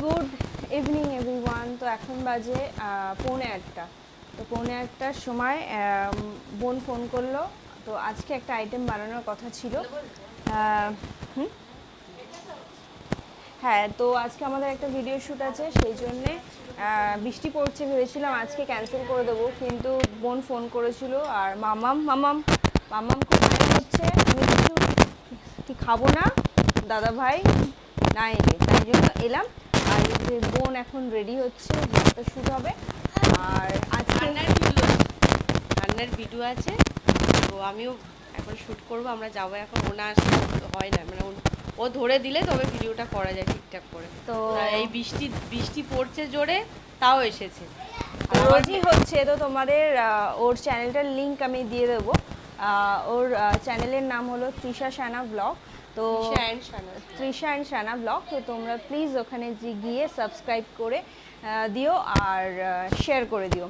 Good evening everyone. তো এখন বাজে পৌনে একটা তো পৌনে একটার সময় বোন ফোন করল। তো আজকে একটা আইটেম বানানোর কথা ছিল। হ্যাঁ তো আজকে আমাদের একটা ভিডিও শ্যুট আছে, সেই জন্যে বৃষ্টি পড়ছে ভেবেছিলাম আজকে ক্যান্সেল করে দেবো, কিন্তু বোন ফোন করেছিল। আর মামাম মামাম মামাম খুব হচ্ছে আমি কিছু কি খাব না? দাদা ভাই না এলে তাই জন্য এলাম। যে বোন এখন রেডি হচ্ছে ব্লগটা শ্যুট হবে। আর আজকে রান্নার ভিডিও রান্নার ভিডিও আছে। তো আমিও এখন শ্যুট করব আমরা যাব এখন ওনা হয় না মানে ও- ও ধরে দিলে তবে ভিডিওটা করা যায় ঠিকঠাক করে। তো এই বৃষ্টি বৃষ্টি পড়ছে জোরে তাও এসেছে। রোজই হচ্ছে তো তোমাদের ওর চ্যানেলটার লিঙ্ক আমি দিয়ে দেবো। ওর চ্যানেলের নাম হলো তৃষা সানা ব্লগ তো তৃষা অ্যান্ড সানা ব্লগ তো তোমরা প্লিজ ওখানে যে গিয়ে সাবস্ক্রাইব করে দিও আর শেয়ার করে দিও।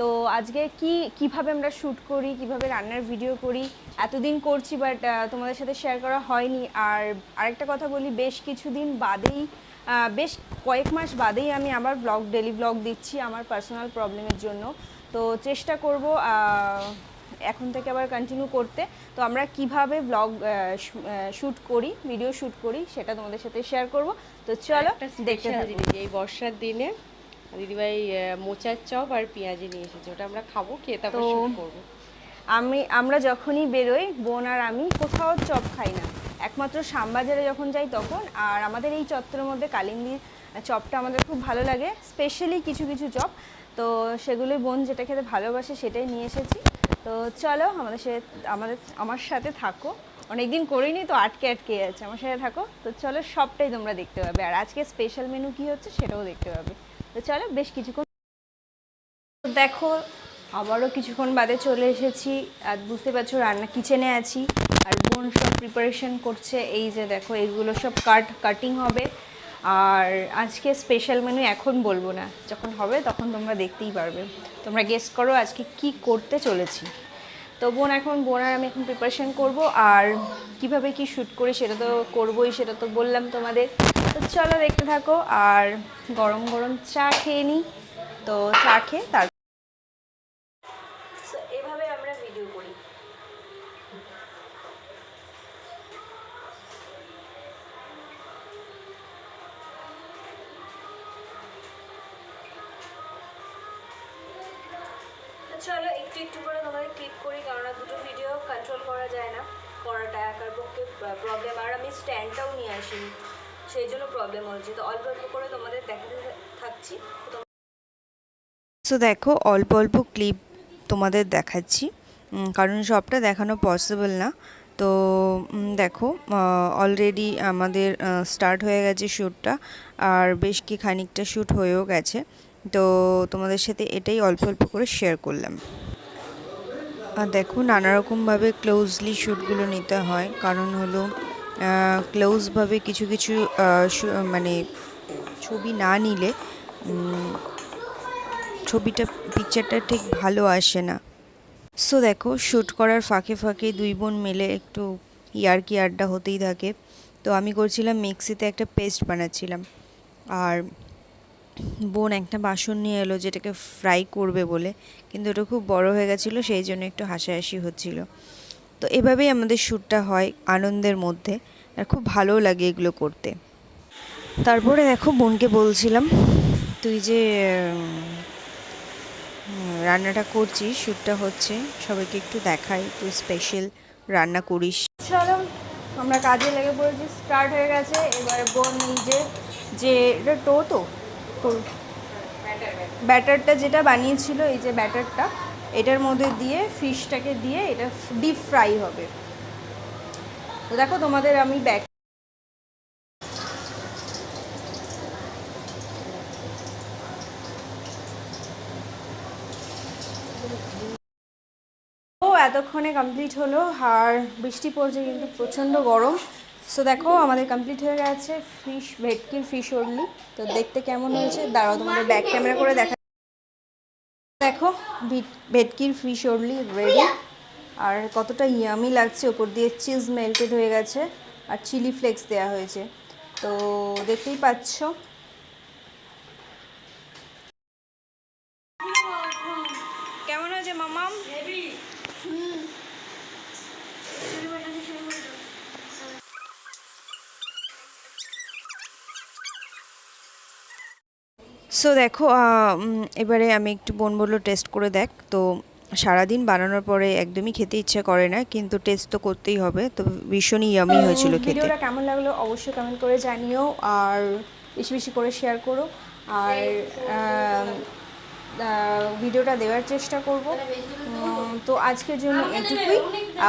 তো আজকে কি কীভাবে আমরা শ্যুট করি কীভাবে রান্নার ভিডিও করি এতদিন করছি বাট তোমাদের সাথে শেয়ার করা হয়নি। আর আরেকটা কথা বলি বেশ কিছুদিন বাদেই বেশ কয়েক মাস বাদেই আমি আবার ব্লগ ডেলি ব্লগ দিচ্ছি আমার পার্সোনাল প্রবলেমের জন্য। তো চেষ্টা করব এখন থেকে আবার কন্টিনিউ করতে। তো আমরা কীভাবে ব্লগ শ্যুট করি ভিডিও শ্যুট করি সেটা তোমাদের সাথে শেয়ার করব। তো চলো দেখতে এই বর্ষার দিনে দিদিভাই মোচার চপ আর পেঁয়াজি নিয়ে এসেছে ওটা আমরা খাব খেয়ে তারপর তো- শ্যুট করব। আমি আমরা যখনই বেরোই বোন আর আমি কোথাও চপ খাই না। একমাত্র শ্যামবাজারে যখন যাই তখন আর আমাদের এই চত্বরের মধ্যে কালিন্দির চপটা আমাদের খুব ভালো লাগে স্পেশালি কিছু কিছু চপ। তো সেগুলোই বোন যেটা খেতে ভালোবাসে সেটাই নিয়ে এসেছি। তো চলো আমাদের সাথে, আমাদের, আমার সাথে থাকো। অনেকদিন করিনি তো আটকে আটকে আছে, আমার সাথে থাকো। তো চলো সবটাই তোমরা দেখতে পাবে। আর আজকে স্পেশাল মেনু কি হচ্ছে সেটাও দেখতে পাবে। তো চলো বেশ কিছুক্ষণ দেখো, আবারও কিছুক্ষণ বাদে চলে এসেছি। আর বুঝতে পারছ রান্না কিচেনে আছি। আর বোন সব প্রিপারেশন করছে। এই যে দেখো এইগুলো সব কাট কাটিং হবে। আর আজকে স্পেশাল মেনু এখন বলব না। যখন হবে তখন তোমরা দেখতেই পারবে। তোমরা গেস্ট করো আজকে কি করতে চলেছি। তো বোন এখন, বোন আর আমি এখন প্রিপারেশান করব আর কীভাবে কি শ্যুট করি সেটা তো করবোই, সেটা তো বললাম তোমাদের। তো চলো দেখতে থাকো আর গরম গরম চা খেয়ে নিই তো চা খেয়ে তার চলো, একটু একটু করে তোমাদের ক্লিক করি, কেননা দুটো ভিডিও কন্ট্রোল করা যায় না। করাটা একার পক্ষে প্রবলেম আর আমি স্ট্যান্ডটাও নিয়ে আসিনি। সেই জন্য প্রবলেম হচ্ছে। তো অল্প অল্প করে তোমাদের দেখাতে থাকছি। সো দেখো, অল্প অল্প ক্লিপ তোমাদের দেখাচ্ছি। কারণ সবটা দেখানো পসিবল না। তো দেখো অলরেডি আমাদের স্টার্ট হয়ে গেছে শ্যুটটা আর বেশ কি খানিকটা শ্যুট হয়েও গেছে। তো তোমাদের সাথে এটাই অল্প অল্প করে শেয়ার করলাম। আর দেখো নানারকমভাবে ক্লোজলি শ্যুটগুলো নিতে হয়। কারণ হলো ক্লোজভাবে কিছু কিছু মানে ছবি না নিলে ছবিটা পিকচারটা ঠিক ভালো আসে না। সো দেখো শ্যুট করার ফাঁকে ফাঁকে দুই বোন মিলে একটু ইয়ারকি আড্ডা হতেই থাকে। তো আমি করছিলাম মিক্সিতে একটা পেস্ট বানাচ্ছিলাম। আর বোন একটা বাসন নিয়ে এলো যেটাকে ফ্রাই করবে বলে, কিন্তু ওটা খুব বড় হয়ে গেছিল, সেই জন্য একটু হাসাহাসি হচ্ছিল। তো এভাবেই আমাদের শ্যুটটা হয় আনন্দের মধ্যে, আর খুব ভালোও লাগে এগুলো করতে। তারপরে দেখো বোনকে বলছিলাম, তুই যে রান্নাটা করছিস, শ্যুটটা হচ্ছে, সবাইকে একটু দেখাই, তুই স্পেশাল রান্না করিস। চলো, আমরা কাজে লেগে পড়েছি স্টার্ট হয়ে গেছে। এবারে বোন এই যে এটা টো তো ব্যাটারটা যেটা বানিয়েছিল, এই যে ব্যাটারটা, এটার মধ্যে দিয়ে ফিশটাকে দিয়ে এটা ডিপ ফ্রাই হবে। তো দেখো তোমাদের আমি ব্যাক এতক্ষণে কমপ্লিট হলো। আর বৃষ্টি পড়ছে কিন্তু প্রচণ্ড গরম। সো দেখো আমাদের কমপ্লিট হয়ে গেছে ফিশ ভেটকির ফিশ অর্লি তো দেখতে কেমন হয়েছে? দাঁড়াও তোমাদের ব্যাক ক্যামেরা করে দেখা দেখো ভেটকির ফিশ অর্লি রেডি আর কতটা ইয়ামি লাগছে ওপর দিয়ে চিজ মেল্টেড হয়ে গেছে আর চিলি ফ্লেক্স দেয়া হয়েছে। তো দেখতেই পাচ্ছ। কেমন হয়েছে মামাম? সো দেখো এবারে আমি একটু বোন বলল টেস্ট করে দেখ। তো সারাদিন বানানোর পরে একদমই খেতে ইচ্ছে করে না কিন্তু টেস্ট তো করতেই হবে। তো ভীষণই ইয়ামি হয়েছিল খেতে। ভিডিওটা কেমন লাগল অবশ্যই কমেন্ট করে জানিও আর বেশি বেশি করে শেয়ার করো। আর ভিডিওটা দেওয়ার চেষ্টা করব। তো আজকের জন্য এটুকুই।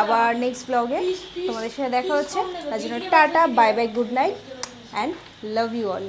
আবার নেক্সট ব্লগে তোমাদের সাথে দেখা হচ্ছে। তার জন্য tata bye bye good night and love you all